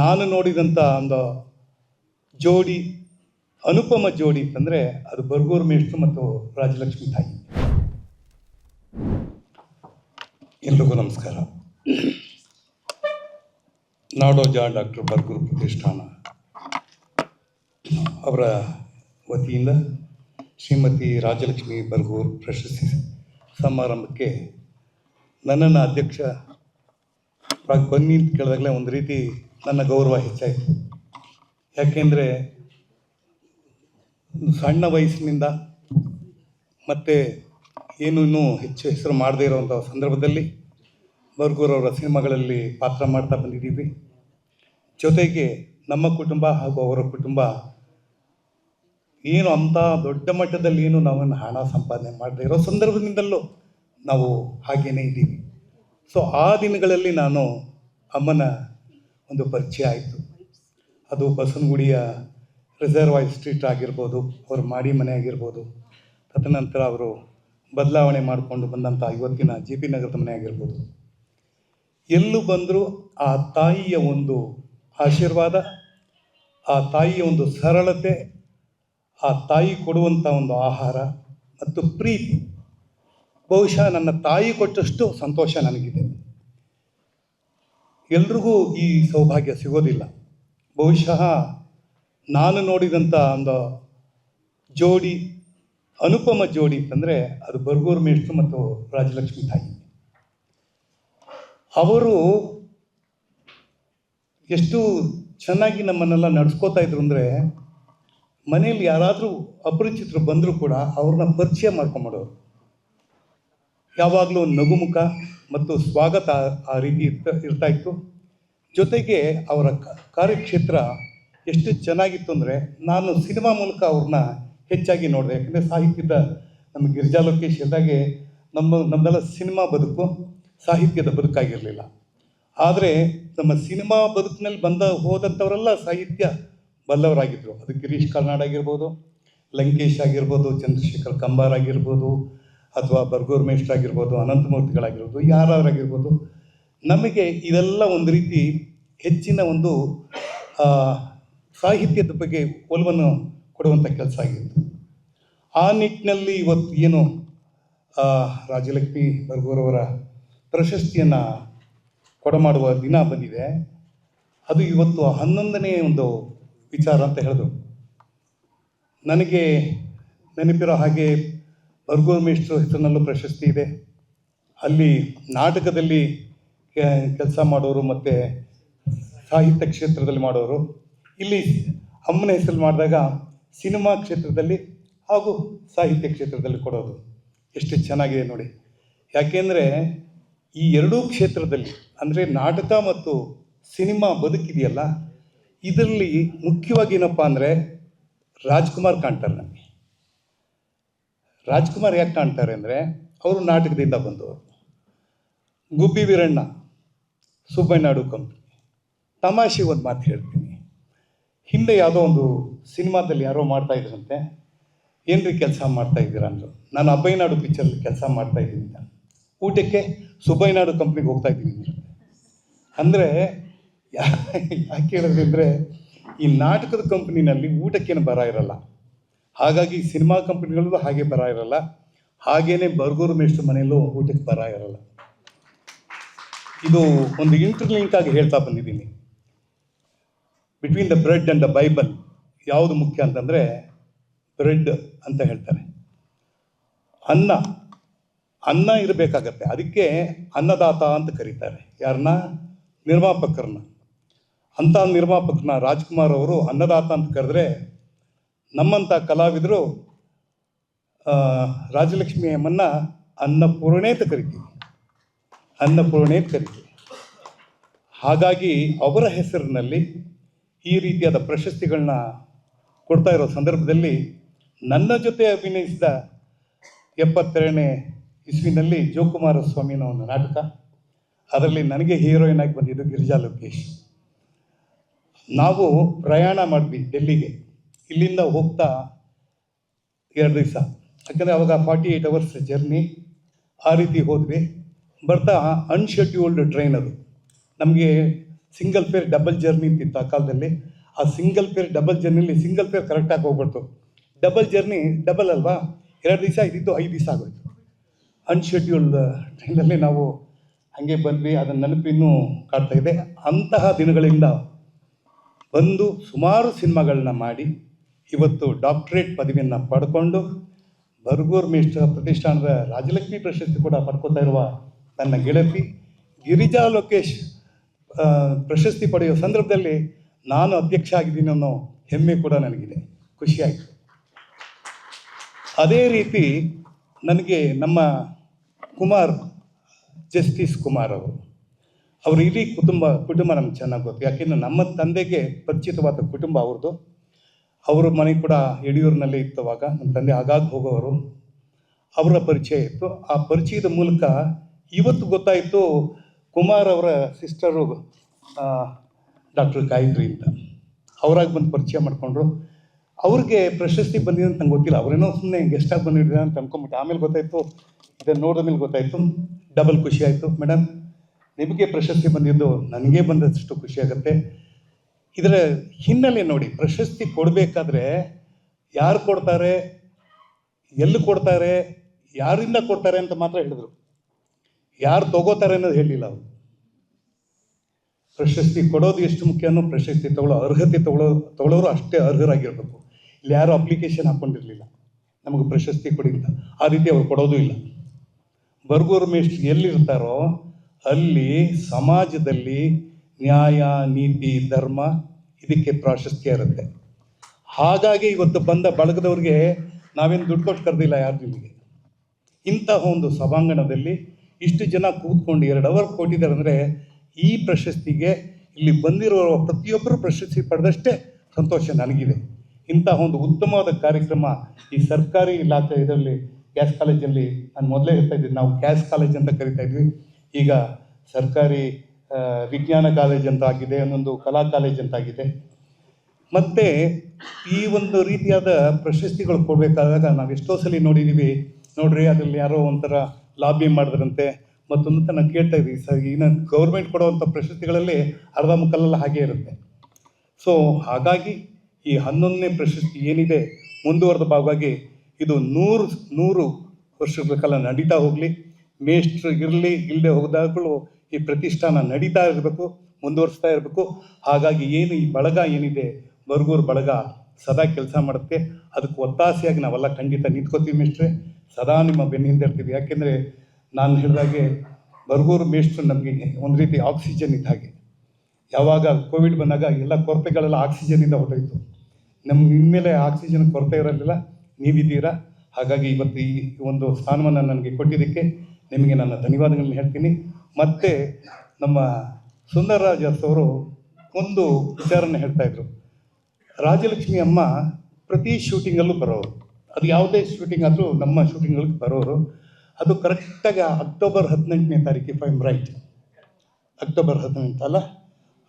ನಾನು ನೋಡಿದಂಥ ಒಂದು ಜೋಡಿ, ಅನುಪಮ ಜೋಡಿ ಅಂತಂದರೆ ಅದು ಬರ್ಗೂರ್ ಮೇಷ್ಟ್ರು ಮತ್ತು ರಾಜಲಕ್ಷ್ಮಿ ತಾಯಿ. ಎಲ್ರಿಗೂ ನಮಸ್ಕಾರ. ನಾಡೋಜ ಡಾಕ್ಟರ್ ಬರ್ಗೂರ್ ಪ್ರತಿಷ್ಠಾನ. ಅವರ ವತಿಯಿಂದ ಶ್ರೀಮತಿ ರಾಜಲಕ್ಷ್ಮಿ ಬರ್ಗೂರ್ ಪ್ರಶಸ್ತಿ ಸಮಾರಂಭಕ್ಕೆ ನನ್ನನ್ನು ಅಧ್ಯಕ್ಷ ಬನ್ನಿ ಅಂತ ಕೇಳಿದಾಗಲೇ ಒಂದು ರೀತಿ ನನ್ನ ಗೌರವ ಹೆಚ್ಚಾಯಿತು. ಯಾಕೆಂದರೆ ಸಣ್ಣ ವಯಸ್ಸಿನಿಂದ ಮತ್ತು ಏನು ಹೆಚ್ಚು ಹೆಸರು ಮಾಡದೇ ಇರೋವಂಥ ಸಂದರ್ಭದಲ್ಲಿ ಬರ್ಗೂರವರ ಸಿನಿಮಾಗಳಲ್ಲಿ ಪಾತ್ರ ಮಾಡ್ತಾ ಬಂದಿದ್ದೀವಿ. ಜೊತೆಗೆ ನಮ್ಮ ಕುಟುಂಬ ಹಾಗೂ ಅವರ ಕುಟುಂಬ ಏನು ಅಂಥ ದೊಡ್ಡ ಮಟ್ಟದಲ್ಲಿ ಏನು ನಾವನ್ನು ಹಣ ಸಂಪಾದನೆ ಮಾಡದೇ ಇರೋ ಸಂದರ್ಭದಿಂದಲೂ ನಾವು ಹಾಗೇನೇ ಇದ್ದೀವಿ. ಸೊ ಆ ದಿನಗಳಲ್ಲಿ ನಾನು ಅಮ್ಮನ ಒಂದು ಪರಿಚಯ ಆಯಿತು. ಅದು ಬಸವನಗುಡಿಯ ರಿಸರ್ವಾಯ್ ಸ್ಟ್ರೀಟ್ ಆಗಿರ್ಬೋದು, ಅವ್ರ ಮಾಡಿ ಮನೆ ಆಗಿರ್ಬೋದು. ತದನಂತರ ಅವರು ಬದಲಾವಣೆ ಮಾಡಿಕೊಂಡು ಬಂದಂಥ ಇವತ್ತಿನ ಜಿ ಪಿ ನಗರದ ಮನೆ ಆಗಿರ್ಬೋದು. ಎಲ್ಲೂ ಬಂದರೂ ಆ ತಾಯಿಯ ಒಂದು ಆಶೀರ್ವಾದ, ಆ ತಾಯಿಯ ಒಂದು ಸರಳತೆ, ಆ ತಾಯಿ ಕೊಡುವಂಥ ಒಂದು ಆಹಾರ ಮತ್ತು ಪ್ರೀತಿ. ಬಹುಶಃ ನನ್ನ ತಾಯಿ ಕೊಟ್ಟಷ್ಟು ಸಂತೋಷ ನನಗಿದೆ. ಎಲ್ರಿಗೂ ಈ ಸೌಭಾಗ್ಯ ಸಿಗೋದಿಲ್ಲ. ಬಹುಶಃ ನಾನು ನೋಡಿದಂಥ ಒಂದು ಜೋಡಿ, ಅನುಪಮ ಜೋಡಿ ಅಂತಂದರೆ ಅದು ಬರ್ಗೂರ್ ಮೇಷ್ಟ್ರು ಮತ್ತು ರಾಜಲಕ್ಷ್ಮಿ ತಾಯಿ. ಅವರು ಎಷ್ಟು ಚೆನ್ನಾಗಿ ನಮ್ಮನ್ನೆಲ್ಲ ನಡ್ಸ್ಕೋತಾ ಇದ್ರು ಅಂದರೆ ಮನೆಯಲ್ಲಿ ಯಾರಾದರೂ ಅಪರಿಚಿತರು ಬಂದರೂ ಕೂಡ ಅವ್ರನ್ನ ಪರಿಚಯ ಮಾಡ್ಕೊಂಬಿಡೋರು ಯಾವಾಗಲೂ ನಗುಮುಖ ಮತ್ತು ಸ್ವಾಗತ ಆ ರೀತಿ ಇರ್ತಾ ಇರ್ತಾ ಇತ್ತು. ಜೊತೆಗೆ ಅವರ ಕಾರ್ಯಕ್ಷೇತ್ರ ಎಷ್ಟು ಚೆನ್ನಾಗಿತ್ತು ಅಂದರೆ ನಾನು ಸಿನಿಮಾ ಮೂಲಕ ಅವ್ರನ್ನ ಹೆಚ್ಚಾಗಿ ನೋಡಿದೆ. ಯಾಕಂದರೆ ಸಾಹಿತ್ಯದ ನಮ್ಮ ಗಿರಿಜಾ ಲೋಕೇಶ್ ಇದ್ದಾಗೆ ನಮ್ಮ ನಮ್ಮದೆಲ್ಲ ಸಿನಿಮಾ ಬದುಕು ಸಾಹಿತ್ಯದ ಬದುಕಾಗಿರಲಿಲ್ಲ. ಆದರೆ ನಮ್ಮ ಸಿನಿಮಾ ಬದುಕಿನಲ್ಲಿ ಬಂದ ಹೋದಂಥವರೆಲ್ಲ ಸಾಹಿತ್ಯ ಬಲ್ಲವರಾಗಿದ್ದರು ಅದು ಗಿರೀಶ್ ಕಾರ್ನಾಡ್ ಆಗಿರ್ಬೋದು, ಲಂಕೇಶ್ ಆಗಿರ್ಬೋದು, ಚಂದ್ರಶೇಖರ್ ಕಂಬಾರ್ ಆಗಿರ್ಬೋದು ಅಥವಾ ಬರ್ಗೂರ್ ಮೇಷ್ಟ್ರ್ ಆಗಿರ್ಬೋದು, ಅನಂತಮೂರ್ತಿಗಳಾಗಿರ್ಬೋದು ಯಾರಾಗಿರ್ಬೋದು ನಮಗೆ ಇದೆಲ್ಲ ಒಂದು ರೀತಿ ಹೆಚ್ಚಿನ ಒಂದು ಸಾಹಿತ್ಯದ ಬಗ್ಗೆ ಒಲವನ್ನು ಕೊಡುವಂಥ ಕೆಲಸ ಆಗಿತ್ತು. ಆ ನಿಟ್ಟಿನಲ್ಲಿ ಇವತ್ತು ಏನು ರಾಜಲಕ್ಷ್ಮಿ ಬರ್ಗೂರವರ ಪ್ರಶಸ್ತಿಯನ್ನು ಕೊಡಮಾಡುವ ದಿನ ಬಂದಿದೆ. ಅದು ಇವತ್ತು ಹನ್ನೊಂದನೇ ಒಂದು ವಿಚಾರ ಅಂತ ಹೇಳಿದ್ರು ನನಗೆ ನೆನಪಿರೋ ಹಾಗೆ ಬರ್ಗೂರ್ ಮೇಷ್ಟ್ರು ಹೆಸರಿನಲ್ಲೂ ಪ್ರಶಸ್ತಿ ಇದೆ. ಅಲ್ಲಿ ನಾಟಕದಲ್ಲಿ ಕೆಲಸ ಮಾಡೋರು ಮತ್ತು ಸಾಹಿತ್ಯ ಕ್ಷೇತ್ರದಲ್ಲಿ ಮಾಡೋರು. ಇಲ್ಲಿ ಅಮ್ಮನ ಹೆಸರು ಮಾಡಿದಾಗ ಸಿನಿಮಾ ಕ್ಷೇತ್ರದಲ್ಲಿ ಹಾಗೂ ಸಾಹಿತ್ಯ ಕ್ಷೇತ್ರದಲ್ಲಿ ಕೊಡೋದು ಎಷ್ಟು ಚೆನ್ನಾಗಿದೆ ನೋಡಿ. ಯಾಕೆಂದರೆ ಈ ಎರಡೂ ಕ್ಷೇತ್ರದಲ್ಲಿ ಅಂದರೆ ನಾಟಕ ಮತ್ತು ಸಿನಿಮಾ ಬದುಕಿದೆಯಲ್ಲ, ಇದರಲ್ಲಿ ಮುಖ್ಯವಾಗಿ ಏನಪ್ಪ ಅಂದರೆ ರಾಜ್ಕುಮಾರ್ ಕಾಣ್ತಾರೆ ನಮಗೆ. ರಾಜ್ಕುಮಾರ್ ಯಾಕೆ ಕಾಣ್ತಾರೆ ಅಂದರೆ ಅವರು ನಾಟಕದಿಂದ ಬಂದವರು. ಗುಬ್ಬಿ ವೀರಣ್ಣ ಸುಬ್ಬಯ್ಯನಾಡು ಕಂಪ್ನಿ ತಮಾಷೆ ಒಂದು ಮಾತು ಹೇಳ್ತೀನಿ. ಹಿಂದೆ ಯಾವುದೋ ಒಂದು ಸಿನಿಮಾದಲ್ಲಿ ಯಾರೋ ಮಾಡ್ತಾ ಇದ್ರಂತೆ. ಏನ್ರಿ ಕೆಲಸ ಮಾಡ್ತಾ ಇದ್ದೀರಾ ಅಂದರು. ನಾನು ಅಬ್ಬಯ್ಯನಾಡು ಪಿಕ್ಚರಲ್ಲಿ ಕೆಲಸ ಮಾಡ್ತಾ ಇದ್ದೀನಿ ಅಂತ. ಊಟಕ್ಕೆ ಸುಬ್ಬಯ್ಯನಾಡು ಕಂಪ್ನಿಗೆ ಹೋಗ್ತಾ ಇದ್ದೀನಿ ಅಂದ್ರೆ. ಅಂದರೆ ಯಾಕೆ ಹೇಳಿದ್ರೆ ಈ ನಾಟಕದ ಕಂಪ್ನಿನಲ್ಲಿ ಊಟಕ್ಕೇನು ಬರ ಇರಲ್ಲ. ಹಾಗಾಗಿ ಸಿನಿಮಾ ಕಂಪ್ನಿಗಳಲ್ಲೂ ಹಾಗೆ ಬರ ಇರಲ್ಲ. ಹಾಗೇನೆ ಬರ್ಗೂರು ಮೇಷ್ಟ್ರ ಮನೆಯಲ್ಲೂ ಊಟಕ್ಕೆ ಬರ ಇರಲ್ಲ. ಇದು ಒಂದು ಇಂಟರ್ಲಿಂಕ್ ಆಗಿ ಹೇಳ್ತಾ ಬಂದಿದ್ದೀನಿ. Between the bread and the bible ಯಾವುದು ಮುಖ್ಯ ಅಂತಂದರೆ ಬ್ರೆಡ್ ಅಂತ ಹೇಳ್ತಾರೆ. ಅನ್ನ ಅನ್ನ ಇರಬೇಕಾಗತ್ತೆ. ಅದಕ್ಕೆ ಅನ್ನದಾತ ಅಂತ ಕರೀತಾರೆ. ಯಾರನ್ನ ನಿರ್ಮಾಪಕರನ್ನ. ಅಂಥ ನಿರ್ಮಾಪಕನ ರಾಜ್ಕುಮಾರ್ ಅವರು ಅನ್ನದಾತ ಅಂತ ಕರೆದ್ರೆ ನಮ್ಮಂಥ ಕಲಾವಿದರು ರಾಜಲಕ್ಷ್ಮಿ ಅಮ್ಮನ್ನ ಅನ್ನಪೂರ್ಣೇತ ಕರಿತೀವಿ. ಅನ್ನಪೂರ್ಣೇತ ಕರಿತೀವಿ. ಹಾಗಾಗಿ ಅವರ ಹೆಸರಿನಲ್ಲಿ ಈ ರೀತಿಯಾದ ಪ್ರಶಸ್ತಿಗಳನ್ನ ಕೊಡ್ತಾ ಇರೋ ಸಂದರ್ಭದಲ್ಲಿ ನನ್ನ ಜೊತೆ ಅಭಿನಯಿಸಿದ ಎಪ್ಪತ್ತೆರಡನೇ ಇಸ್ವಿನಲ್ಲಿ ಜೋಕುಮಾರ ಸ್ವಾಮಿನ ಒಂದು ನಾಟಕ. ಅದರಲ್ಲಿ ನನಗೆ ಹೀರೋಯಿನ್ ಆಗಿ ಬಂದಿದ್ದು ಗಿರಿಜಾ ಲೋಕೇಶ್. ನಾವು ಪ್ರಯಾಣ ಮಾಡಿದ್ವಿ ಡೆಲ್ಲಿಗೆ. ಇಲ್ಲಿಂದ ಹೋಗ್ತಾ ಎರಡು ದಿವಸ. ಯಾಕಂದರೆ ಅವಾಗ ಫಾರ್ಟಿ ಏಯ್ಟ್ ಅವರ್ಸ್ ಜರ್ನಿ ಆ ರೀತಿ ಹೋದ್ವಿ. ಬರ್ತಾ ಅನ್ಶೆಡ್ಯೂಲ್ಡ್ ಟ್ರೈನ್ ಅದು. ನಮಗೆ ಸಿಂಗಲ್ ಫೇರ್ ಡಬಲ್ ಜರ್ನಿ ಅಂತಿತ್ತು ಆ ಕಾಲದಲ್ಲಿ. ಆ ಸಿಂಗಲ್ ಫೇರ್ ಡಬಲ್ ಜರ್ನಿಲಿ ಸಿಂಗಲ್ ಫೇರ್ ಕರೆಕ್ಟಾಗಿ ಹೋಗ್ಬಿಡ್ತು. ಡಬಲ್ ಜರ್ನಿ ಡಬಲ್ ಅಲ್ವಾ? ಎರಡು ದಿವಸ ಇದ್ದಿದ್ದು ಐದು ದಿವಸ ಆಗೋಯ್ತು. ಅನ್ಶೆಡ್ಯೂಲ್ಡ್ ಟ್ರೈನಲ್ಲಿ ನಾವು ಹಾಗೆ ಬಂದ್ವಿ. ಅದನ್ನು ನೆನಪಿನೂ ಕಾಡ್ತಾ ಇದೆ. ಅಂತಹ ದಿನಗಳಿಂದ ಬಂದು ಸುಮಾರು ಸಿನಿಮಾಗಳನ್ನ ಮಾಡಿ ಇವತ್ತು ಡಾಕ್ಟರೇಟ್ ಪದವಿಯನ್ನು ಪಡ್ಕೊಂಡು ಬರ್ಗೂರ್ ಮಿಸ್ಟರ್ ಪ್ರತಿಷ್ಠಾನದ ರಾಜಲಕ್ಷ್ಮಿ ಪ್ರಶಸ್ತಿ ಕೂಡ ಪಡ್ಕೊತಾ ಇರುವ ನನ್ನ ಗೆಳತಿ ಗಿರಿಜಾ ಲೋಕೇಶ್ ಪ್ರಶಸ್ತಿ ಪಡೆಯುವ ಸಂದರ್ಭದಲ್ಲಿ ನಾನು ಅಧ್ಯಕ್ಷ ಆಗಿದ್ದೀನಿ ಅನ್ನೋ ಹೆಮ್ಮೆ ಕೂಡ ನನಗಿದೆ. ಖುಷಿಯಾಯಿತು. ಅದೇ ರೀತಿ ನನಗೆ ನಮ್ಮ ಕುಮಾರ್, ಜಸ್ಟಿಸ್ ಕುಮಾರ್ ಅವರು ಅವರು ಇಡೀ ಕುಟುಂಬ ಕುಟುಂಬ ನಮ್ಗೆ ಚೆನ್ನಾಗಿ ಗೊತ್ತು. ಯಾಕೆಂದರೆ ನಮ್ಮ ತಂದೆಗೆ ಪರಿಚಿತವಾದ ಕುಟುಂಬ ಅವ್ರದ್ದು. ಅವ್ರ ಮನೆ ಕೂಡ ಯಡಿಯೂರಿನಲ್ಲೇ ಇತ್ತವಾಗ. ನಮ್ಮ ತಂದೆ ಆಗಾಗ ಹೋಗೋರು ಅವರ ಪರಿಚಯ ಇತ್ತು. ಆ ಪರಿಚಯದ ಮೂಲಕ ಇವತ್ತು ಗೊತ್ತಾಯಿತು ಕುಮಾರ್ ಅವರ ಸಿಸ್ಟರು ಡಾಕ್ಟರ್ ಗಾಯತ್ರಿ ಅಂತ. ಅವರಾಗಿ ಬಂದು ಪರಿಚಯ ಮಾಡಿಕೊಂಡ್ರು. ಅವ್ರಿಗೆ ಪ್ರಶಸ್ತಿ ಬಂದಿದೆ ಅಂತ ನಂಗೆ ಗೊತ್ತಿಲ್ಲ. ಅವರೇನೋ ಸುಮ್ಮನೆ ಗೆಸ್ಟಾಗಿ ಬಂದಿದ್ದಾರೆ ಅಂತ ಅಂದ್ಕೊಂಬಿಟ್ಟು ಆಮೇಲೆ ಗೊತ್ತಾಯಿತು. ಇದನ್ನು ನೋಡಿದ ಮೇಲೆ ಗೊತ್ತಾಯಿತು. ಡಬಲ್ ಖುಷಿ ಆಯಿತು. ಮೇಡಮ್ ನಿಮಗೆ ಪ್ರಶಸ್ತಿ ಬಂದಿದ್ದು, ನನಗೆ ಬಂದಷ್ಟು ಖುಷಿ ಆಗುತ್ತೆ. ಇದರ ಹಿನ್ನೆಲೆ ನೋಡಿ, ಪ್ರಶಸ್ತಿ ಕೊಡಬೇಕಾದ್ರೆ ಯಾರು ಕೊಡ್ತಾರೆ, ಎಲ್ಲಿ ಕೊಡ್ತಾರೆ, ಯಾರಿಂದ ಕೊಡ್ತಾರೆ ಅಂತ ಮಾತ್ರ ಹೇಳಿದ್ರು. ಯಾರು ತಗೋತಾರೆ ಅನ್ನೋದು ಹೇಳಿಲ್ಲ ಅವರು. ಪ್ರಶಸ್ತಿ ಕೊಡೋದು ಎಷ್ಟು ಮುಖ್ಯನೋ ಪ್ರಶಸ್ತಿ ತಗೊಳ್ಳೋ ಅರ್ಹತೆ ತಗೊಳ್ಳೋ, ತಗೊಳ್ಳೋರು ಅಷ್ಟೇ ಅರ್ಹರಾಗಿರಬೇಕು. ಇಲ್ಲಿ ಯಾರು ಅಪ್ಲಿಕೇಶನ್ ಹಾಕ್ಕೊಂಡಿರಲಿಲ್ಲ ನಮಗೆ ಪ್ರಶಸ್ತಿ ಕೊಡಿ ಆ ರೀತಿ ಅವ್ರು ಕೊಡೋದು ಇಲ್ಲ. ಬರ್ಗೂರು ಮೇಷ್ಟ್ರು ಎಲ್ಲಿರ್ತಾರೋ ಅಲ್ಲಿ ಸಮಾಜದಲ್ಲಿ ನ್ಯಾಯ, ನೀತಿ, ಧರ್ಮ ಇದಕ್ಕೆ ಪ್ರಾಶಸ್ತ್ಯ ಇರುತ್ತೆ. ಹಾಗಾಗಿ ಇವತ್ತು ಬಂದ ಬಳಗದವ್ರಿಗೆ ನಾವೇನು ದುಡ್ಡು ಕೊಟ್ಟು ಕರೆದಿಲ್ಲ ಯಾರು ನಿಮಗೆ? ಇಂತಹ ಒಂದು ಸಭಾಂಗಣದಲ್ಲಿ ಇಷ್ಟು ಜನ ಕೂತ್ಕೊಂಡು ಎರಡು ಅವರ್ ಕೊಟ್ಟಿದ್ದಾರೆ ಅಂದರೆ ಈ ಪ್ರಶಸ್ತಿಗೆ ಇಲ್ಲಿ ಬಂದಿರೋ ಪ್ರತಿಯೊಬ್ಬರು ಪ್ರಶಸ್ತಿ ಪಡೆದಷ್ಟೇ ಸಂತೋಷ ನನಗಿದೆ. ಇಂತಹ ಒಂದು ಉತ್ತಮವಾದ ಕಾರ್ಯಕ್ರಮ ಈ ಸರ್ಕಾರಿ ಇಲಾಖೆ ಇದರಲ್ಲಿ ಗ್ಯಾಸ್ ಕಾಲೇಜಲ್ಲಿ ನಾನು ಮೊದಲೇ ಹೇಳ್ತಾ ಇದ್ದೀನಿ, ನಾವು ಗ್ಯಾಸ್ ಕಾಲೇಜ್ ಅಂತ ಕರಿತಾ ಇದ್ವಿ. ಈಗ ಸರ್ಕಾರಿ ವಿಜ್ಞಾನ ಕಾಲೇಜ್ ಅಂತ ಆಗಿದೆ ಒಂದೊಂದು ಕಲಾ ಕಾಲೇಜ್ ಅಂತ ಆಗಿದೆ ಮತ್ತೆ ಈ ಒಂದು ರೀತಿಯಾದ ಪ್ರಶಸ್ತಿಗಳು ಕೊಡಬೇಕಾದಾಗ ನಾವು ಎಷ್ಟೋ ಸಲ ನೋಡಿದ್ದೀವಿ ನೋಡ್ರಿ, ಅದ್ರಲ್ಲಿ ಯಾರೋ ಒಂಥರ ಲಾಬಿ ಮಾಡಿದ್ರಂತೆ. ಮತ್ತೊಂದು ನಾನು ಕೇಳ್ತಾ ಇದ್ದೀವಿ ಸರ್ ಈಗ ಗೌರ್ಮೆಂಟ್ ಕೊಡುವಂಥ ಪ್ರಶಸ್ತಿಗಳಲ್ಲಿ ಅರ್ಧ ಮುಕ್ಕಲೆಲ್ಲ ಹಾಗೆ ಇರುತ್ತೆ. ಸೊ ಹಾಗಾಗಿ ಈ ಹನ್ನೊಂದನೇ ಪ್ರಶಸ್ತಿ ಏನಿದೆ, ಮುಂದುವರೆದ ಭಾಗವಾಗಿ ಇದು ನೂರು ನೂರು ವರ್ಷಗಳ ಕಾಲ ನಡೀತಾ ಹೋಗಲಿ. ಮೇಷ್ಟ್ರು ಇರಲಿ ಇಲ್ಲದೆ ಹೋದಾಗಲೂ ಈ ಪ್ರತಿಷ್ಠಾನ ನಡೀತಾ ಇರಬೇಕು, ಮುಂದುವರಿಸ್ತಾ ಇರಬೇಕು. ಹಾಗಾಗಿ ಏನು ಈ ಬಳಗ ಏನಿದೆ, ಬರ್ಗೂರು ಬಳಗ ಸದಾ ಕೆಲಸ ಮಾಡುತ್ತೆ. ಅದಕ್ಕೆ ಒತ್ತಾಸೆಯಾಗಿ ನಾವೆಲ್ಲ ಖಂಡಿತ ನಿಂತ್ಕೋತೀವಿ ಮೇಷ್ಟ್ರೆ. ಸದಾ ನಿಮ್ಮ ಬೆನ್ನ ಹಿಂದೆ ಇರ್ತೀವಿ. ಯಾಕೆಂದರೆ ನಾನು ಹೇಳಿದಾಗೆ ಬರ್ಗೂರು ಮೇಷ್ಟ್ರು ನಮಗೆ ಒಂದು ರೀತಿ ಆಕ್ಸಿಜನ್ ಇದ್ದ ಹಾಗೆ. ಯಾವಾಗ ಕೋವಿಡ್ ಬಂದಾಗ ಎಲ್ಲ ಕೊರತೆಗಳೆಲ್ಲ ಆಕ್ಸಿಜನಿಂದ ಹೊರಟೋಯ್ತು. ನಮ್ಮ ಮೇಲೆ ಆಕ್ಸಿಜನ್ ಕೊರತೆ ಇರಲಿಲ್ಲ ನೀವಿದ್ದೀರಾ? ಹಾಗಾಗಿ ಇವತ್ತು ಈ ಒಂದು ಸ್ಥಾನವನ್ನು ನನಗೆ ಕೊಟ್ಟಿದ್ದಕ್ಕೆ ನಿಮಗೆ ನನ್ನ ಧನ್ಯವಾದಗಳನ್ನ ಹೇಳ್ತೀನಿ. ಮತ್ತು ನಮ್ಮ ಸುಂದರರಾಜ್ ಅವರು ಒಂದು ವಿಚಾರನ ಹೇಳ್ತಾ ಇದ್ರು. ರಾಜಲಕ್ಷ್ಮಿ ಅಮ್ಮ ಪ್ರತಿ ಶೂಟಿಂಗಲ್ಲೂ ಬರೋರು. ಅದು ಯಾವುದೇ ಶೂಟಿಂಗ್ ಆದರೂ ನಮ್ಮ ಶೂಟಿಂಗ್ಗಳಿಗೆ ಬರೋರು. ಅದು ಕರೆಕ್ಟಾಗಿ ಅಕ್ಟೋಬರ್ ಹದಿನೆಂಟನೇ ತಾರೀಕು ಇಫ್ ಐಮ್ ರೈಟ್ ಅಕ್ಟೋಬರ್ ಹದಿನೆಂಟು ಅಲ್ಲ?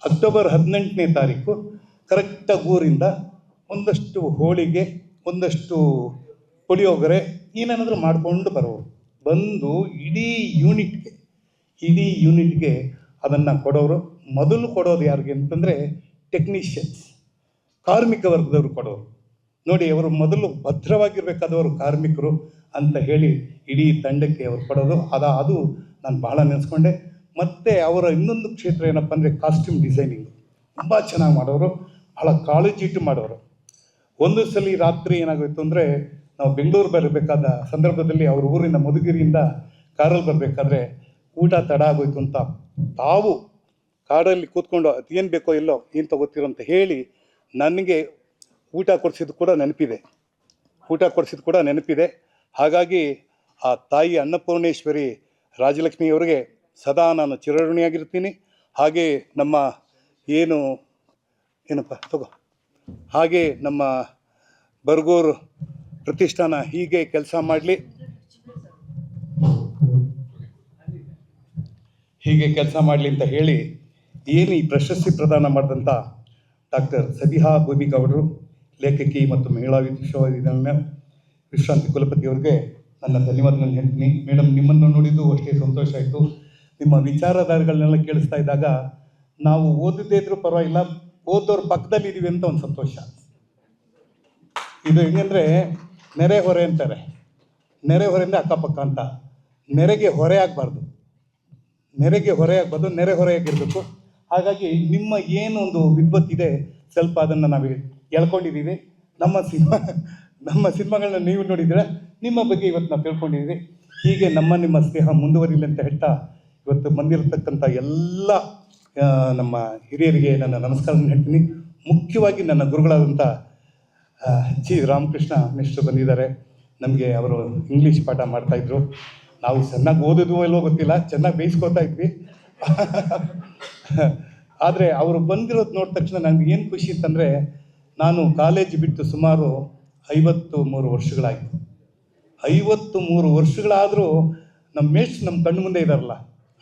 ಅಕ್ಟೋಬರ್ ಹದಿನೆಂಟನೇ ತಾರೀಕು ಕರೆಕ್ಟಾಗಿ ಊರಿಂದ ಒಂದಷ್ಟು ಹೋಳಿಗೆ, ಒಂದಷ್ಟು ಪುಳಿಯೋಗರೆ ಏನೇನಾದರೂ ಮಾಡಿಕೊಂಡು ಬರೋರು. ಬಂದು ಇಡೀ ಯೂನಿಟ್ಗೆ ಇಡೀ ಯೂನಿಟ್ಗೆ ಅದನ್ನು ಕೊಡೋರು. ಮೊದಲು ಕೊಡೋದು ಯಾರಿಗೆ ಅಂತಂದರೆ ಟೆಕ್ನಿಷಿಯನ್ಸ್ ಕಾರ್ಮಿಕ ವರ್ಗದವರು ಕೊಡೋರು. ನೋಡಿ, ಅವರು ಮೊದಲು ಭದ್ರವಾಗಿರಬೇಕಾದವರು ಕಾರ್ಮಿಕರು ಅಂತ ಹೇಳಿ ಇಡೀ ತಂಡಕ್ಕೆ ಅವರು ಕೊಡೋದು. ಅದ, ಅದು ನಾನು ಬಹಳ ನೆನೆಸ್ಕೊಂಡೆ. ಮತ್ತು ಅವರ ಇನ್ನೊಂದು ಕ್ಷೇತ್ರ ಏನಪ್ಪ ಅಂದರೆ ಕಾಸ್ಟ್ಯೂಮ್ ಡಿಸೈನಿಂಗ್ ತುಂಬ ಚೆನ್ನಾಗಿ ಮಾಡೋರು. ಬಹಳ ಕಾಳಜಿ ಇಟ್ಟು ಮಾಡೋರು. ಒಂದು ಸಲ ರಾತ್ರಿ ಏನಾಗೋಯ್ತು ಅಂದರೆ ನಾವು ಬೆಂಗಳೂರು ಬರಬೇಕಾದ ಸಂದರ್ಭದಲ್ಲಿ ಅವ್ರ ಊರಿನ ಮಧುಗಿರಿಯಿಂದ ಕಾರಲ್ಲಿ ಬರಬೇಕಾದ್ರೆ ಊಟ ತಡ ಆಗೋಯ್ತು ಅಂತ ತಾವು ಕಾಡಲ್ಲಿ ಕೂತ್ಕೊಂಡು ಅದೇನು ಬೇಕೋ ಇಲ್ಲೋ ಏನು ತಗೋತೀರೋ ಅಂತ ಹೇಳಿ ನನಗೆ ಊಟ ಕೊಡಿಸಿದ್ದು ಕೂಡ ನೆನಪಿದೆ. ಊಟ ಕೊಡಿಸಿದ್ದು ಕೂಡ ನೆನಪಿದೆ. ಹಾಗಾಗಿ ಆ ತಾಯಿ ಅನ್ನಪೂರ್ಣೇಶ್ವರಿ ರಾಜಲಕ್ಷ್ಮಿಯವರಿಗೆ ಸದಾ ನಾನು ಚಿರಋಣಿಯಾಗಿರ್ತೀನಿ. ಹಾಗೆ ನಮ್ಮ ಏನು, ಏನಪ್ಪ ತಗೋ. ಹಾಗೆ ನಮ್ಮ ಬರ್ಗೂರು ಪ್ರತಿಷ್ಠಾನ ಹೀಗೆ ಕೆಲಸ ಮಾಡಲಿ. ಹೀಗೆ ಕೆಲಸ ಮಾಡಲಿ ಅಂತ ಹೇಳಿ ಏನು ಈ ಪ್ರಶಸ್ತಿ ಪ್ರದಾನ ಮಾಡಿದಂಥ ಡಾಕ್ಟರ್ ಸಬಿಹಾ ಗೋಬಿಗೌಡರು ಲೇಖಕಿ ಮತ್ತು ಮಹಿಳಾ ವಿಶ್ವವಿದ್ಯಾಲಯ ವಿಶ್ರಾಂತಿ ಕುಲಪತಿಯವರಿಗೆ ನನ್ನ ಧನ್ಯವಾದಗಳನ್ನು ಹೇಳ್ತೀನಿ. ಮೇಡಮ್ ನಿಮ್ಮನ್ನು ನೋಡಿದ್ದು ಅಷ್ಟೇ ಸಂತೋಷ ಆಯಿತು. ನಿಮ್ಮ ವಿಚಾರಧಾರೆಗಳನ್ನೆಲ್ಲ ಕೇಳಿಸ್ತಾ ಇದ್ದಾಗ ನಾವು ಓದಿದ್ದೇ ಇದ್ರೂ ಪರವಾಗಿಲ್ಲ, ಓದೋರ ಪಕ್ಕದಲ್ಲಿ ಇದೀವಿ ಅಂತ ಒಂದು ಸಂತೋಷ. ಇದು ಹೆಂಗಂದ್ರೆ ನೆರೆ ಹೊರೆ ಅಂತಾರೆ. ನೆರೆ ಹೊರೆಯಿಂದ ಅಕ್ಕಪಕ್ಕ ಅಂತ. ನೆರೆಗೆ ಹೊರೆ ಆಗಬಾರ್ದು. ನೆರೆಗೆ ಹೊರೆ ಬದಲು ನೆರೆ ಹೊರೆಯಾಗಿರಬೇಕು ಹಾಗಾಗಿ ನಿಮ್ಮ ಏನೊಂದು ವಿದ್ವತ್ತಿದೆ ಸ್ವಲ್ಪ ಅದನ್ನು ನಾವು ಎಳ್ಕೊಂಡಿದ್ದೀವಿ ನಮ್ಮ ಸಿನಿಮಾ, ನಮ್ಮ ಸಿನಿಮಾಗಳನ್ನ ನೀವು ನೋಡಿದ್ರೆ ನಿಮ್ಮ ಬಗ್ಗೆ ಇವತ್ತು ನಾವು ತಿಳ್ಕೊಂಡಿದ್ದೀವಿ ಹೀಗೆ ನಮ್ಮ ನಿಮ್ಮ ಸ್ನೇಹ ಮುಂದುವರಿಲಿ ಅಂತ ಹೇಳ್ತಾ ಇವತ್ತು ಬಂದಿರತಕ್ಕಂಥ ಎಲ್ಲ ನಮ್ಮ ಹಿರಿಯರಿಗೆ ನನ್ನ ನಮಸ್ಕಾರವನ್ನು ಹೇಳ್ತೀನಿ. ಮುಖ್ಯವಾಗಿ ನನ್ನ ಗುರುಗಳಾದಂಥ ಜಿ ರಾಮಕೃಷ್ಣ ಮಿಶ್ರು ಬಂದಿದ್ದಾರೆ. ನಮಗೆ ಅವರು ಇಂಗ್ಲೀಷ್ ಪಾಠ ಮಾಡ್ತಾಯಿದ್ರು ನಾವು ಚೆನ್ನಾಗಿ ಓದಿದ್ವೋ ಇಲ್ವೋ ಗೊತ್ತಿಲ್ಲ, ಚೆನ್ನಾಗಿ ಬೇಯಿಸ್ಕೊತಾ ಇದ್ವಿ. ಆದರೆ ಅವರು ಬಂದಿರೋದು ನೋಡಿದ ತಕ್ಷಣ ನನಗೆ ಏನು ಖುಷಿ ಅಂತಂದರೆ, ನಾನು ಕಾಲೇಜ್ ಬಿಟ್ಟು ಸುಮಾರು ಐವತ್ತು ಮೂರು ವರ್ಷಗಳಾಯಿತು. ಐವತ್ತು ಮೂರು ವರ್ಷಗಳಾದರೂ ನಮ್ಮ ಮೇಷ್ಟ್ರು ನಮ್ಮ ಕಣ್ಣು ಮುಂದೆ ಇದ್ದಾರಲ್ಲ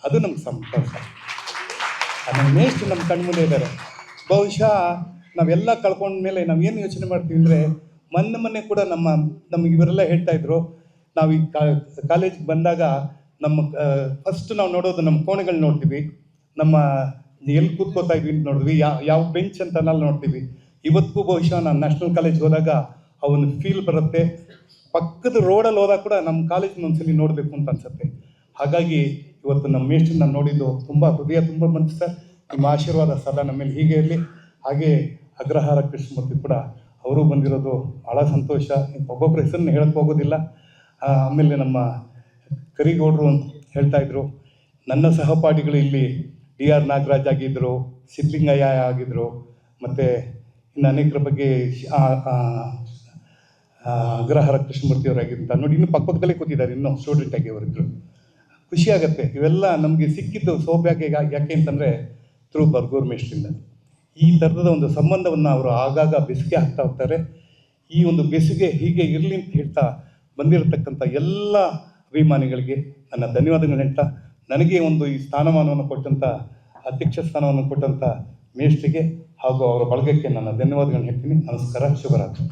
ಅದು ನಮ್ಗೆ ಸಂತೋಷ. ನಮ್ಮ ಮೇಷ್ಟ್ರು ನಮ್ಮ ಕಣ್ಣು ಮುಂದೆ ಇದ್ದಾರೆ ಬಹುಶಃ ನಾವೆಲ್ಲ ಕಳ್ಕೊಂಡ ಮೇಲೆ ಏನು ಯೋಚನೆ ಮಾಡ್ತೀವಿ ಅಂದರೆ, ಮೊನ್ನೆ ಮೊನ್ನೆ ಕೂಡ ನಮ್ಮ, ನಮಗೆ ಇವರೆಲ್ಲ ಹೇಳ್ತಾ ಇದ್ರು ನಾವು ಈ ಕಾಲೇಜಿಗೆ ಬಂದಾಗ ನಮ್ಮ ಫಸ್ಟ್ ನಾವು ನೋಡೋದು ನಮ್ಮ ಕೋಣೆಗಳು ನೋಡ್ತೀವಿ. ನಮ್ಮ ಎಲ್ಲಿ ಕೂತ್ಕೋತಾ ಇದ್ವಿ ನೋಡಿದ್ವಿ ಯಾವ ಯಾವ ಬೆಂಚ್ ಅಂತ ನೋಡ್ತೀವಿ. ಇವತ್ತಿಗೂ ಬಹುಶಃ ನಾನು ನ್ಯಾಷನಲ್ ಕಾಲೇಜ್ಗೆ ಹೋದಾಗ ಆ ಒಂದು ಫೀಲ್ ಬರುತ್ತೆ. ಪಕ್ಕದ ರೋಡಲ್ಲಿ ಹೋದಾಗ ಕೂಡ ನಮ್ಮ ಕಾಲೇಜ್ನ ಒಂದ್ಸಲಿ ನೋಡಬೇಕು ಅಂತ ಅನ್ಸುತ್ತೆ. ಹಾಗಾಗಿ ಇವತ್ತು ನಮ್ಮ ಮೇಷ್ಟ್ರನ್ನ ನೋಡಿದ್ದು ತುಂಬ ಹೃದಯ ತುಂಬ ಬಂತು ಸರ್ ನಿಮ್ಮ ಆಶೀರ್ವಾದ ಸದಾ ನಮ್ಮ ಮೇಲೆ ಹೀಗೆ ಇರಲಿ. ಹಾಗೆ ಅಗ್ರಹಾರ ಕೃಷ್ಣಮೂರ್ತಿ ಕೂಡ, ಅವರು ಬಂದಿರೋದು ಭಾಳ ಸಂತೋಷ. ಒಬ್ಬೊಬ್ಬರ ಹೆಸರನ್ನ ಹೇಳಕ್ಕೆ ಹೋಗೋದಿಲ್ಲ. ಆಮೇಲೆ ನಮ್ಮ ಕರಿಗೌಡರು ಅಂತ ಹೇಳ್ತಾ ಇದ್ರು. ನನ್ನ ಸಹಪಾಠಿಗಳು ಇಲ್ಲಿ ಡಿ ಆರ್ ನಾಗರಾಜ್ ಆಗಿದ್ದರು ಸಿದ್ಲಿಂಗಯ್ಯ ಆಗಿದ್ದರು ಮತ್ತು ಇನ್ನು ಅನೇಕರ ಬಗ್ಗೆ ಅಗ್ರಹಾರ ಕೃಷ್ಣಮೂರ್ತಿ ಅವರಾಗಿರ್ತಾರೆ ನೋಡಿ, ಇನ್ನು ಪಕ್ಕಪಕ್ಕದಲ್ಲೇ ಕೂತಿದ್ದಾರೆ ಇನ್ನೂ ಸ್ಟೂಡೆಂಟ್ ಆಗಿ ಅವರಿದ್ರು ಖುಷಿ ಆಗುತ್ತೆ. ಇವೆಲ್ಲ ನಮಗೆ ಸಿಕ್ಕಿದ್ದು ಸೌಭಾಗ್ಯ ಯಾಕೆ ಅಂತಂದರೆ ಥ್ರೂ ಬರ್ಗೂರ್ ಮೇಷ್ಟ್ರಿಂದ ಈ ಥರದ ಒಂದು ಸಂಬಂಧವನ್ನು ಅವರು ಆಗಾಗ ಬೆಸುಗೆ ಹಾಕ್ತಾ ಹೋಗ್ತಾರೆ. ಈ ಒಂದು ಬೆಸುಗೆ ಹೀಗೆ ಇರಲಿ ಅಂತ ಹೇಳ್ತಾ ಬಂದಿರತಕ್ಕಂಥ ಎಲ್ಲ ಅಭಿಮಾನಿಗಳಿಗೆ ನನ್ನ ಧನ್ಯವಾದಗಳು ಹೇಳ್ತಾ, ನನಗೆ ಒಂದು ಈ ಸ್ಥಾನಮಾನವನ್ನು ಕೊಟ್ಟಂಥ ಅಧ್ಯಕ್ಷ ಸ್ಥಾನವನ್ನು ಕೊಟ್ಟಂಥ ಮೇಷ್ಟ್ರಿಗೆ ಹಾಗೂ ಅವರ ಬಳಗಕ್ಕೆ ನನ್ನ ಧನ್ಯವಾದಗಳನ್ನು ಹೇಳ್ತೀನಿ. ನಮಸ್ಕಾರ, ಶುಭರಾತ್ರಿ.